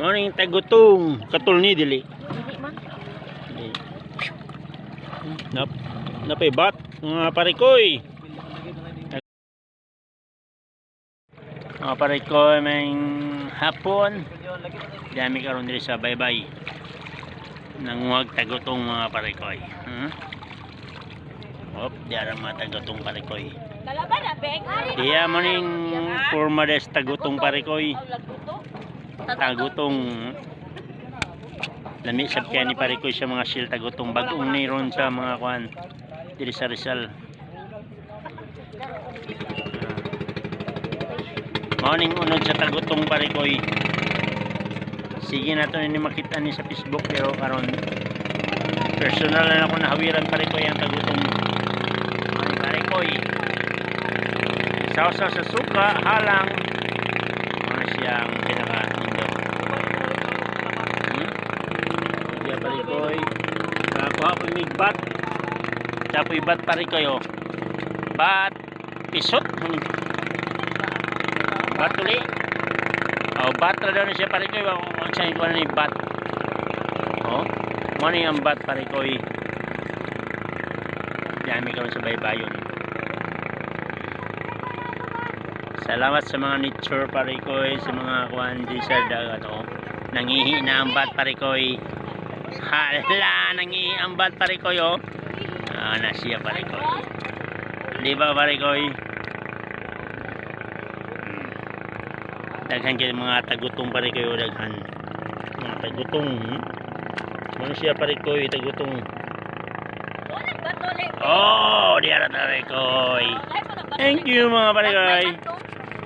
Morning tagutong katul ni dili. Hindi man. Nap napay bat mga parikoy. Mga parikoy may hapon. Dami karon diri sa baybay. Nanguwag tagutong mga parikoy. Hmm? Op, diara mga tagutong parikoy. Kalaban na, Beng. Diya morning forma des tagutong parikoy. Tagutong lami sab kaya ni pare ko sa mga sil tagutong bagong niron sa mga kwan diri sa Rizal. Morning unod sa tagutong pare ko sige na to ni makita ni sa Facebook pero karon personal na ako nahawiran pare ko tagutong. Pare ko sausaw sa suka halang. Ano siyang pinaka indok hmm? Diya parikoy nakakuha po yung bat. Tapoy bat parikoy oh. Bat pisot. Hmm. bat uli. Oh bat na daw na siya parikoy kung na yung bat. Oh mo na yung bat parikoy dami kami sa baybayon. Salamat sa mga nature parikoy, sa mga kuan di sa dagat oh. Nangihi na ang bat parikoy. Hala, nangihi ang bat parikoy oh. Ah, na siya parikoy. Di ba parikoy? Hmm. Daghan kay mga tagutong parikoy oh, daghan. Mga tagutong. Hmm? Ano siya parikoy, tagutong. Oh, di ara parikoy. Thank you mga parikoy.